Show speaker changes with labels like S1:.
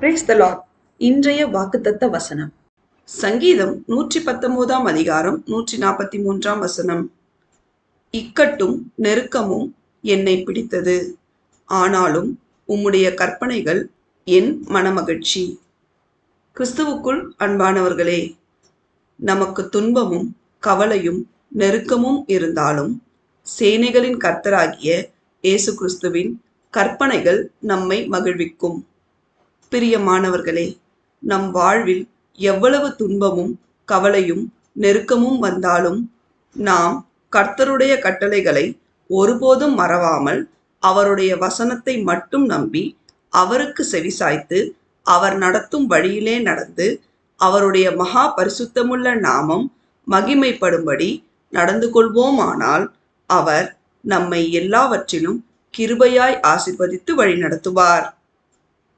S1: Brace த Lord இன்றைய வாக்குத்தத்த வசனம். சங்கீதம் நூற்றி பத்தொன்பதாம் அதிகாரம் நூற்றி நாற்பத்தி மூன்றாம் வசனம். இக்கட்டும் நெருக்கமும் என்னை பிடித்தது. ஆனாலும் உம்முடைய கற்பனைகள் என் மனமகிழ்ச்சி. கிறிஸ்துவுக்குள் அன்பானவர்களே நமக்கு துன்பமும் கவலையும் நெருக்கமும் இருந்தாலும் சேனைகளின் கர்த்தராகிய இயேசு கிறிஸ்துவின் கற்பனைகள் நம்மை மகிழ்விக்கும். பிரியமானவர்களே நம் வாழ்வில் எவ்வளவு துன்பமும் கவலையும் நெருக்கமும் வந்தாலும் நாம் கர்த்தருடைய கட்டளைகளை ஒருபோதும் மறவாமல் அவருடைய வசனத்தை மட்டும் நம்பி அவருக்கு செவிசாய்த்து அவர் நடத்தும் வழியிலே நடந்து அவருடைய மகா பரிசுத்தமுள்ள நாமம் மகிமைப்படும்படி நடந்து கொள்வோமானால் அவர் நம்மை எல்லாவற்றிலும் கிருபையாய் ஆசிர்வதித்து வழிநடத்துவார்.